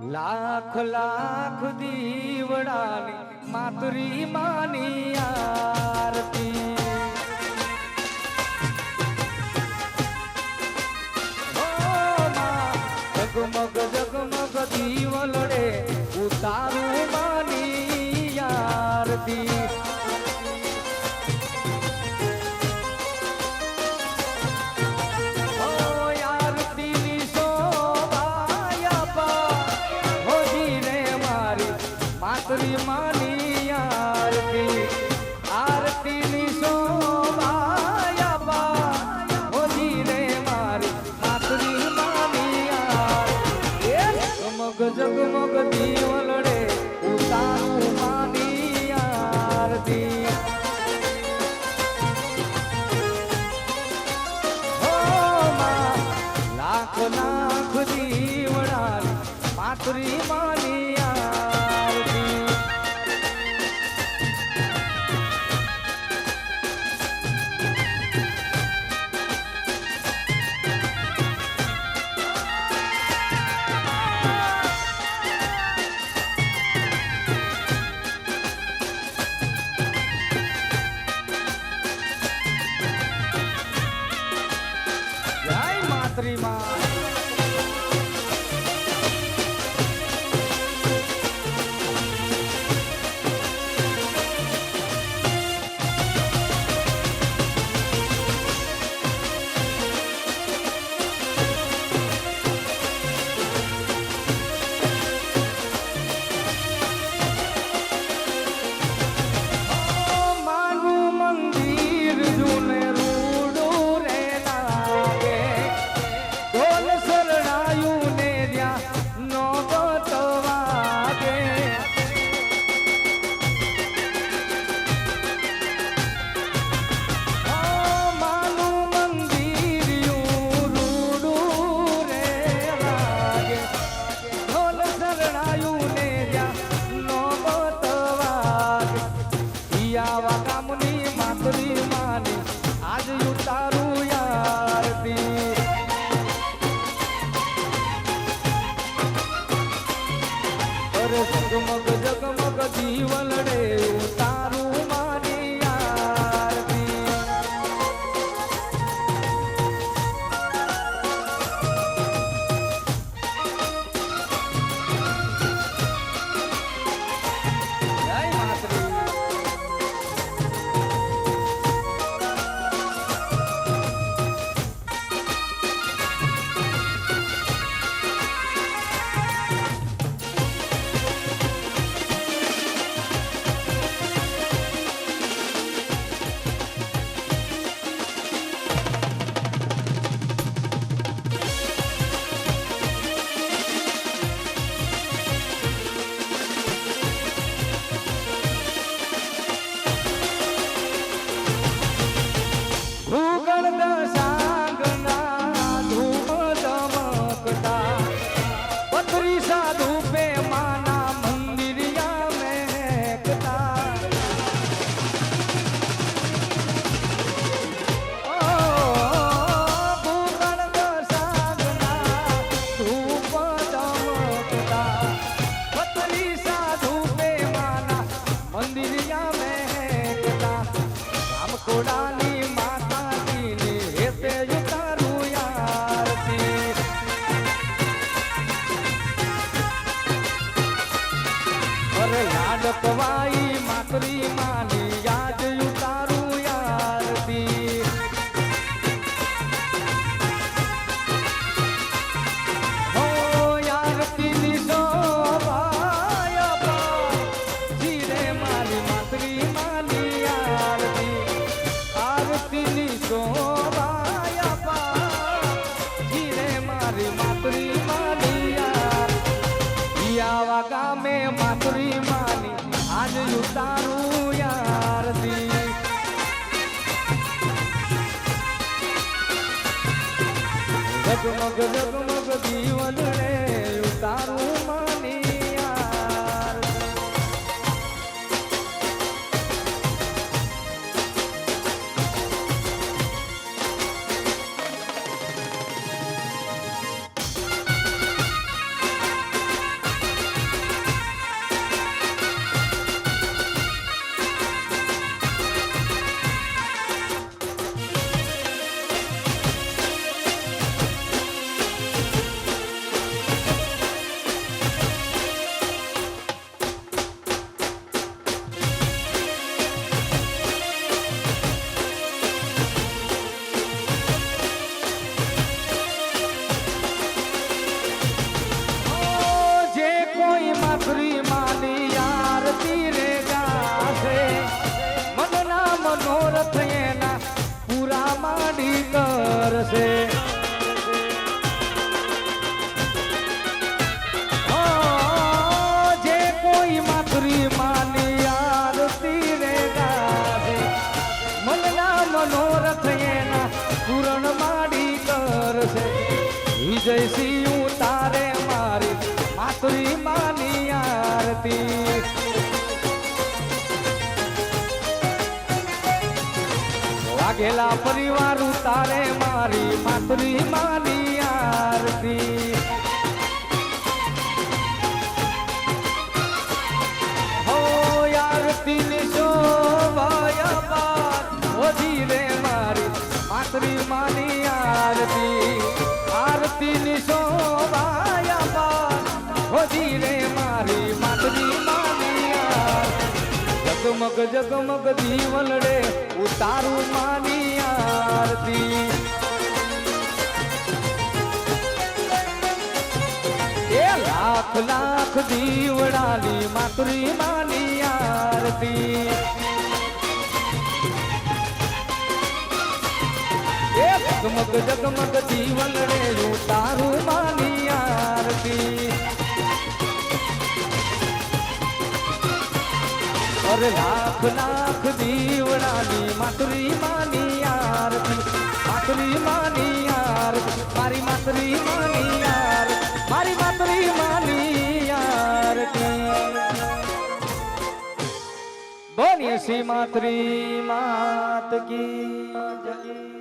લાખ લાખ દીવડાની માતુરી માની આરતી. જગમગ જગમગ દીવલડે ઉતારું માની આરતી. છોકરી માની આરતી આરતી ની શોભાયા બા ઓજી રે મારી માથરી માની આરતી જગમગ જગમગ દીવલડે ઉતારું માની લાખ લાખ દીવડા માથરી માની terima. આવા કામની ડકવાઈ માતરી માને. જગમગ જગમગ જીવન રે ઉતારું માં જયસિંહ તારે મારી માતરી માની આરતી. વાઘેલા પરિવાર તારે મારી માતરી માની આરતી. હો આરતી ની શોભાયા બાદ ધીરે મારી માતરી માની આરતી આરતી ની શોભાયા બાદ હોજી રે મારી માતરી માની આરતી જગમગ જગમગ દીવલ રે ઉતારું માની આરતી એ લાખ લાખ દીવડાની માતરી માની આરતી જગમગ જગમગ દીવલ રે ઉતારું માની આરતી અરે લાખ લાખ દીવડાની માતરી માની આરતી માતરી માની આરતી મારી માતરી માની આરતી મારી માતરી માની આરતી બોલીએ શ્રી માતરી માત કી જય